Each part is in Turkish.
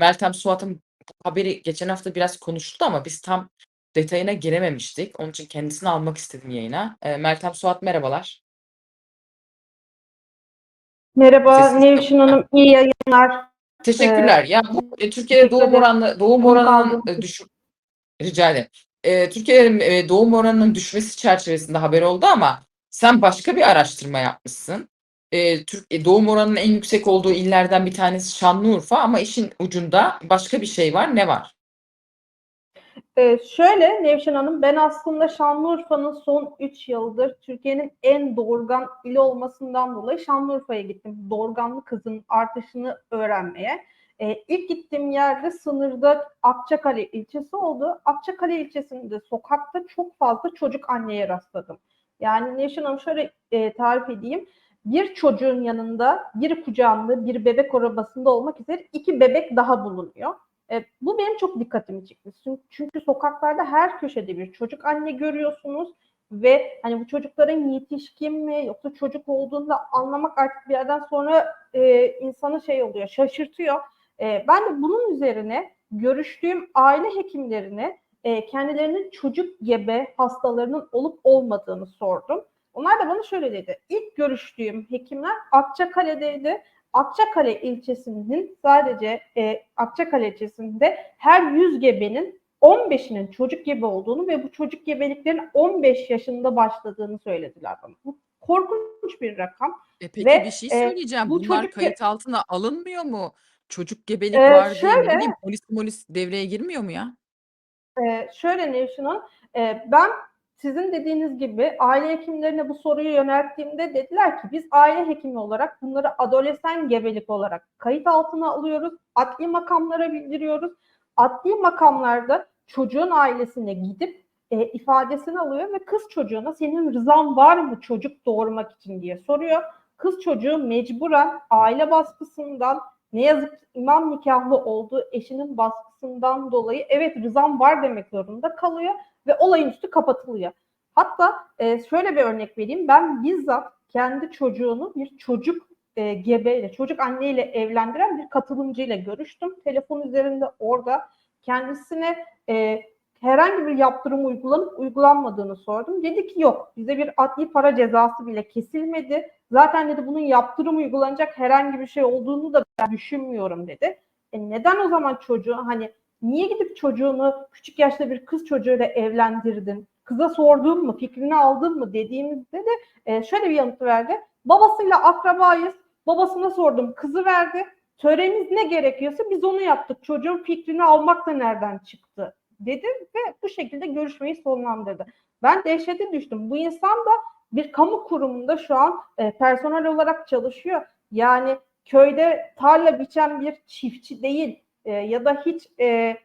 Meltem Suat'ın haberi geçen hafta biraz konuşuldu ama biz tam detayına girememiştik. Onun için kendisini almak istedim yayına. Eee, Meltem Suat merhabalar. Merhaba Sesiniz Nevşin. Hanım, iyi yayınlar. Teşekkürler. Ya bu e, Türkiye'de doğum oranı doğum oranının e, düş rica ederim. Eee, Türkiye'de e, doğum oranının düşmesi çerçevesinde haber oldu ama sen başka bir araştırma yapmışsın. Eee, Türk e, doğum oranının en yüksek olduğu illerden bir tanesi Şanlıurfa ama işin ucunda başka bir şey var. Ne var? Ee, şöyle Nevşin Hanım, ben aslında Şanlıurfa'nın son 3 yıldır Türkiye'nin en doğurgan ili olmasından dolayı Şanlıurfa'ya gittim. Doğurganlı kızın artışını öğrenmeye. Ee, ilk gittiğim yerde sınırda Akçakale ilçesi oldu. Akçakale ilçesinde sokakta çok fazla çocuk anneye rastladım. Yani Nevşin Hanım şöyle e, tarif edeyim. Bir çocuğun yanında bir kucağında bir bebek arabasında olmak üzere iki bebek daha bulunuyor. E, bu benim çok dikkatimi çekti. Çünkü, sokaklarda her köşede bir çocuk anne görüyorsunuz ve hani bu çocukların yetişkin mi yoksa çocuk olduğunu anlamak artık bir yerden sonra e, insanı şey oluyor, şaşırtıyor. E, ben de bunun üzerine görüştüğüm aile hekimlerine e, kendilerinin çocuk gebe hastalarının olup olmadığını sordum. Onlar da bana şöyle dedi. İlk görüştüğüm hekimler Akçakale'deydi. Akçakale ilçesinin sadece e, Akçakale ilçesinde her 100 gebenin 15'inin çocuk gebe olduğunu ve bu çocuk gebeliklerin 15 yaşında başladığını söylediler bana. Bu korkunç bir rakam. E peki Ve, bir şey e, söyleyeceğim. bu Bunlar çocuk kayıt altına alınmıyor mu? Çocuk gebelik Ee, var diye ne şöyle- polis polis devreye girmiyor mu ya? Ee, şöyle Nevşin Hanım, e, ben sizin dediğiniz gibi aile hekimlerine bu soruyu yönelttiğimde dediler ki biz aile hekimi olarak bunları adolesan gebelik olarak kayıt altına alıyoruz, adli makamlara bildiriyoruz. Adli makamlarda çocuğun ailesine gidip e, ifadesini alıyor ve kız çocuğuna senin rızan var mı çocuk doğurmak için diye soruyor. Kız çocuğu mecburen aile baskısından ne yazık ki imam nikahlı olduğu eşinin baskısından dolayı evet rızam var demek zorunda kalıyor ve olayın üstü kapatılıyor. Hatta e, şöyle bir örnek vereyim. Ben bizzat kendi çocuğunu bir çocuk e, gebeyle, çocuk anneyle evlendiren bir katılımcıyla görüştüm. Telefon üzerinde orada kendisine e, herhangi bir yaptırım uygulanıp uygulanmadığını sordum. Dedi ki yok bize bir adli para cezası bile kesilmedi. Zaten dedi bunun yaptırım uygulanacak herhangi bir şey olduğunu da ben düşünmüyorum dedi. E neden o zaman çocuğu hani niye gidip çocuğunu küçük yaşta bir kız çocuğuyla evlendirdin? Kıza sordun mu, fikrini aldın mı dediğimizde de e, şöyle bir yanıt verdi. Babasıyla akrabayız. Babasına sordum, kızı verdi. Töremiz ne gerekiyorsa biz onu yaptık. Çocuğun fikrini almak da nereden çıktı dedi ve bu şekilde görüşmeyi sonlandırdı. Ben dehşete düştüm. Bu insan da bir kamu kurumunda şu an e, personel olarak çalışıyor. Yani köyde tarla biçen bir çiftçi değil e, ya da hiç e,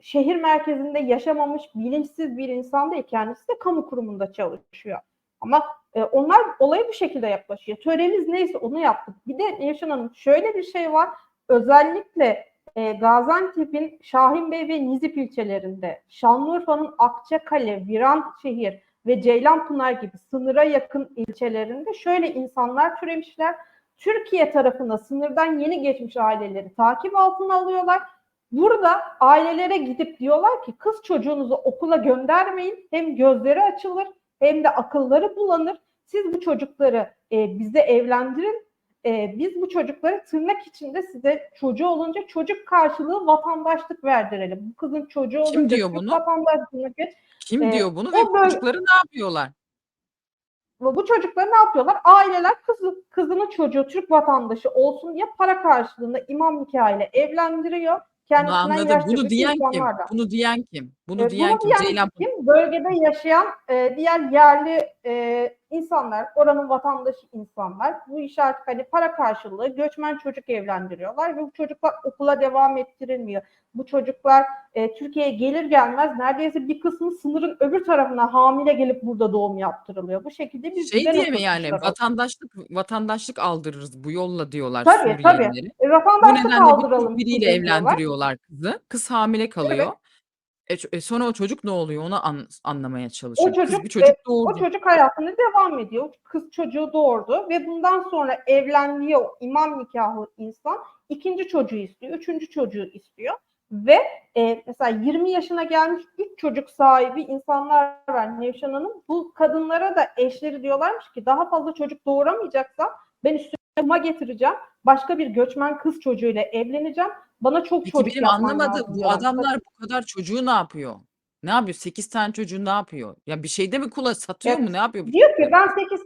şehir merkezinde yaşamamış bilinçsiz bir insan değil. Kendisi de kamu kurumunda çalışıyor. Ama e, onlar olaya bu şekilde yaklaşıyor. Töremiz neyse onu yaptık. Bir de Nevşin Hanım şöyle bir şey var. Özellikle e, Gaziantep'in Şahinbey ve Nizip ilçelerinde, Şanlıurfa'nın Akçakale, Viranşehir ve Ceylanpınar gibi sınıra yakın ilçelerinde şöyle insanlar türemişler. Türkiye tarafına sınırdan yeni geçmiş aileleri takip altına alıyorlar. Burada ailelere gidip diyorlar ki kız çocuğunuzu okula göndermeyin. Hem gözleri açılır hem de akılları bulanır. Siz bu çocukları e, bize evlendirin. E, biz bu çocukları tırnak içinde size çocuğu olunca çocuk karşılığı vatandaşlık verdirelim. Bu kızın çocuğu olunca Kim diyor bunu? vatandaşlığına geç. Kim e, diyor bunu ve böyle- çocukları ne yapıyorlar? Bu çocuklar ne yapıyorlar? Aileler kızı, kızının çocuğu Türk vatandaşı olsun diye para karşılığında imam nikahıyla evlendiriyor. Bunu Kendisinden anladım. yaşça Bunu diyen kim? Bunu diyen kim? Bunu diyen bunu kim? diyen Ceylan kim? Bölgede yaşayan e, diğer yerli e, insanlar, oranın vatandaşı insanlar. Bu iş artık hani para karşılığı göçmen çocuk evlendiriyorlar ve bu çocuklar okula devam ettirilmiyor. Bu çocuklar e, Türkiye'ye gelir gelmez neredeyse bir kısmı sınırın öbür tarafına hamile gelip burada doğum yaptırılıyor. Bu şekilde bir şey diye mi yani oturtmuşlar. vatandaşlık vatandaşlık aldırırız bu yolla diyorlar Tabii, tabii. Suriyelilere. E, Bu vatandaşlık nedenle bir aldıralım biriyle evlendiriyorlar kızı. Kız hamile kalıyor. E, e, sonra o çocuk ne oluyor onu an- anlamaya çalışıyorum. Kız çocuk, bir çocuk e, doğurdu. O çocuk hayatına devam ediyor. Kız çocuğu doğurdu ve bundan sonra evlendiği o imam nikahlı insan ikinci çocuğu istiyor, üçüncü çocuğu istiyor ve e, mesela 20 yaşına gelmiş 3 çocuk sahibi insanlar var Nevşan Hanım. Bu kadınlara da eşleri diyorlarmış ki daha fazla çocuk doğuramayacaksam ben üstüme getireceğim. Başka bir göçmen kız çocuğuyla evleneceğim. Bana çok Peki çocuk benim yapman anlamadığım lazım bu adamlar bu kadar çocuğu ne yapıyor? Ne yapıyor? 8 tane çocuğu ne yapıyor? Ya bir şeyde mi kula satıyor Ya mu? Ne yapıyor bu Diyor ki ben 8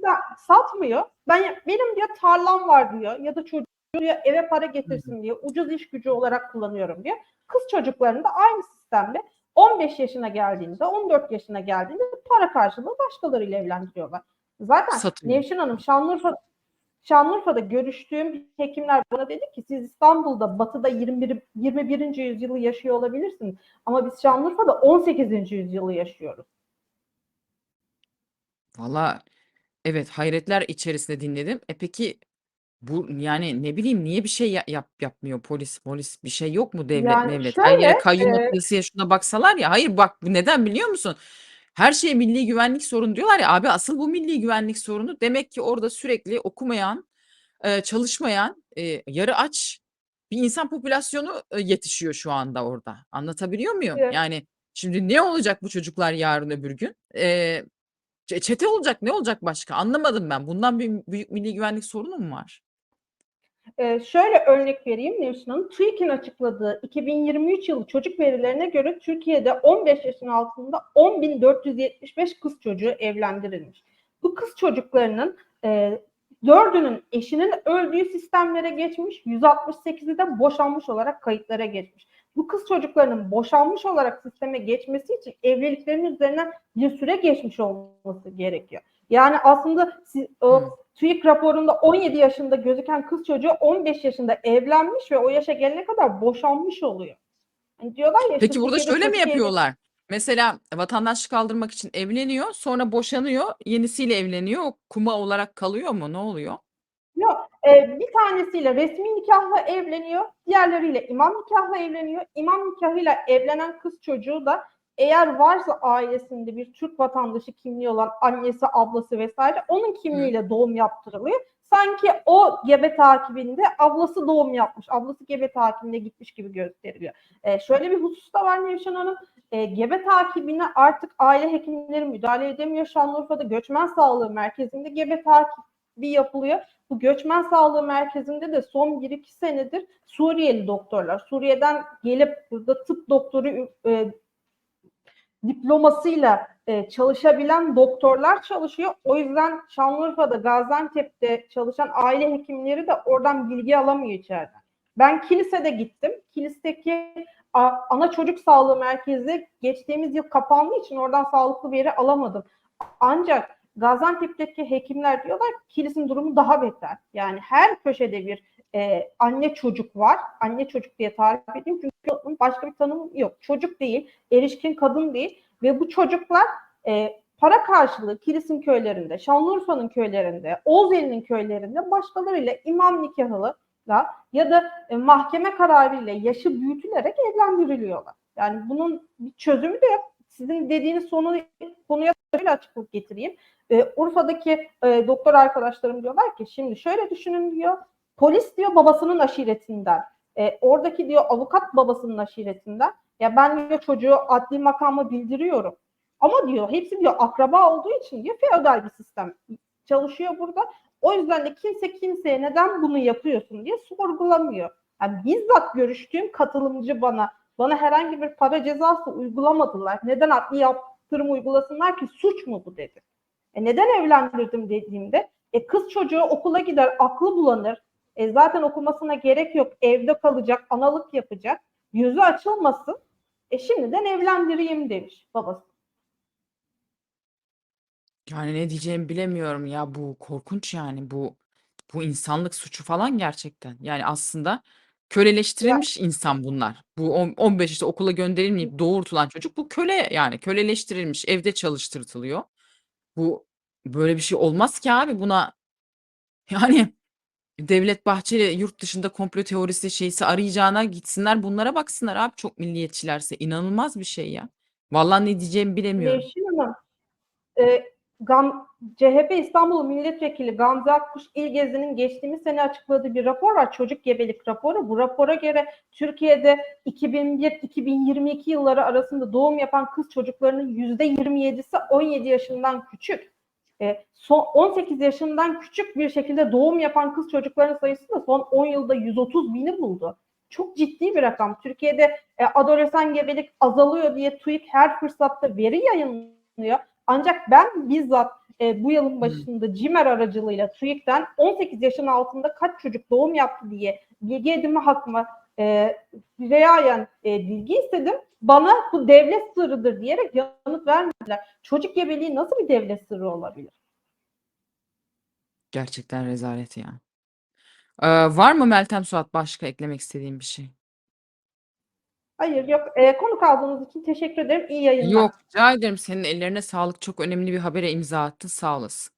satmıyor. Ben benim diyor tarlam var diyor ya da çocuğu diyor eve para getirsin diye ucuz iş gücü olarak kullanıyorum diyor. Kız çocuklarını da aynı sistemle 15 yaşına geldiğinde 14 yaşına geldiğinde para karşılığı başkalarıyla evlendiriyorlar. Zaten Satıyor. Nevşin Hanım Şanlıurfa Şanlıurfa'da görüştüğüm hekimler bana dedi ki siz İstanbul'da batıda 21. 21. yüzyılı yaşıyor olabilirsiniz ama biz Şanlıurfa'da 18. yüzyılı yaşıyoruz. Valla evet hayretler içerisinde dinledim. E peki bu yani ne bileyim niye bir şey ya- yap yapmıyor polis polis bir şey yok mu devlet Yani mevlet her yere şöyle, kayyum e, atasıya şuna baksalar ya hayır bak bu neden biliyor musun? Her şey milli güvenlik sorunu diyorlar ya abi asıl bu milli güvenlik sorunu demek ki orada sürekli okumayan e, çalışmayan e, yarı aç bir insan popülasyonu e, yetişiyor şu anda orada anlatabiliyor muyum? Evet. Yani şimdi ne olacak bu çocuklar yarın öbür gün? E, Çete olacak ne olacak başka? Anlamadım ben. Bundan bir büyük milli güvenlik sorunu mu var? Ee, şöyle örnek vereyim Nevşin Hanım. TÜİK'in açıkladığı 2023 yılı çocuk verilerine göre Türkiye'de 15 yaşın altında 10.475 kız çocuğu evlendirilmiş. Bu kız çocuklarının e, dördünün eşinin öldüğü sistemlere geçmiş, 168'i de boşanmış olarak kayıtlara geçmiş. Bu kız çocuklarının boşanmış olarak sisteme geçmesi için evliliklerinin üzerinden bir süre geçmiş olması gerekiyor. Yani aslında siz, o. TÜİK raporunda 17 yaşında gözüken kız çocuğu 15 yaşında evlenmiş ve o yaşa gelene kadar boşanmış oluyor. Hani diyorlar ya Peki burada şöyle mi yapıyorlar? Mesela vatandaşlık aldırmak için evleniyor, sonra boşanıyor, yenisiyle evleniyor, o kuma olarak kalıyor mu? Ne oluyor? Yok, e, bir tanesiyle resmi nikahla evleniyor, diğerleriyle imam nikahla evleniyor. İmam nikahıyla evlenen kız çocuğu da eğer varsa ailesinde bir Türk vatandaşı kimliği olan annesi, ablası vesaire onun kimliğiyle doğum yaptırılıyor. Sanki o gebe takibinde ablası doğum yapmış, ablası gebe takibinde gitmiş gibi gösteriliyor. E, şöyle bir husus da var Nevşan Hanım. E, gebe takibine artık aile hekimleri müdahale edemiyor. Şanlıurfa'da göçmen sağlığı merkezinde gebe takibi yapılıyor. Bu göçmen sağlığı merkezinde de son 1-2 senedir Suriyeli doktorlar, Suriye'den gelip burada tıp doktoru e, diplomasıyla e, çalışabilen doktorlar çalışıyor. O yüzden Şanlıurfa'da, Gaziantep'te çalışan aile hekimleri de oradan bilgi alamıyor içeriden. Ben kilisede gittim. Kilisteki ana çocuk sağlığı merkezi geçtiğimiz yıl kapandığı için oradan sağlıklı veri alamadım. Ancak Gaziantep'teki hekimler diyorlar ki kilisin durumu daha beter. Yani her köşede bir e, anne çocuk var. Anne çocuk diye tarif edeyim çünkü onun başka bir tanımı yok. Çocuk değil, erişkin kadın değil ve bu çocuklar e, para karşılığı Kilis'in köylerinde, Şanlıurfa'nın köylerinde, Oğuzeli'nin köylerinde başkalarıyla imam nikahıyla ya da e, mahkeme kararıyla yaşı büyütülerek evlendiriliyorlar. Yani bunun bir çözümü de yok. Sizin dediğiniz sonu konuya şöyle açıklık getireyim. E, Urfa'daki e, doktor arkadaşlarım diyorlar ki şimdi şöyle düşünün diyor. Polis diyor babasının aşiretinden. E, oradaki diyor avukat babasının aşiretinden. Ya ben diyor çocuğu adli makama bildiriyorum. Ama diyor hepsi diyor akraba olduğu için diyor feodal bir sistem çalışıyor burada. O yüzden de kimse kimseye neden bunu yapıyorsun diye sorgulamıyor. Yani bizzat görüştüğüm katılımcı bana bana herhangi bir para cezası uygulamadılar. Neden adli yaptırım uygulasınlar ki suç mu bu dedi. E neden evlendirdim dediğimde e kız çocuğu okula gider aklı bulanır. E zaten okumasına gerek yok. Evde kalacak, analık yapacak. Yüzü açılmasın. E şimdiden evlendireyim demiş babası. Yani ne diyeceğimi bilemiyorum ya bu korkunç yani bu bu insanlık suçu falan gerçekten. Yani aslında köleleştirilmiş insan bunlar. Bu on- 15 işte okula gönderilmeyip doğurtulan çocuk bu köle yani köleleştirilmiş evde çalıştırtılıyor. Bu böyle bir şey olmaz ki abi buna yani Devlet Bahçeli yurt dışında komplo teorisi şeysi arayacağına gitsinler bunlara baksınlar abi çok milliyetçilerse inanılmaz bir şey ya. Vallahi ne diyeceğimi bilemiyorum. Nevşin Hanım, e, Gam, CHP İstanbul Milletvekili Gamze Akkuş İlgezi'nin geçtiğimiz sene açıkladığı bir rapor var. Çocuk gebelik raporu. Bu rapora göre Türkiye'de 2001-2022 yılları arasında doğum yapan kız çocuklarının %27'si 17 yaşından küçük. E, son 18 yaşından küçük bir şekilde doğum yapan kız çocukların sayısı da son 10 yılda 130 bini buldu. Çok ciddi bir rakam. Türkiye'de e, adolesan gebelik azalıyor diye TÜİK her fırsatta veri yayınlıyor. Ancak ben bizzat e, bu yılın başında CİMER aracılığıyla TÜİK'ten 18 yaşın altında kaç çocuk doğum yaptı diye bilgi edinme hakkıma e, riayen e, bilgi istedim. Bana bu devlet sırrıdır diyerek yanıt vermediler. Çocuk gebeliği nasıl bir devlet sırrı olabilir? Gerçekten rezalet ya. Ee, var mı Meltem Suat başka eklemek istediğin bir şey? Hayır yok. E, konuk aldığınız için teşekkür ederim. İyi yayınlar. Yok, rica ederim. Senin ellerine sağlık. Çok önemli bir habere imza attın. Sağ olasın.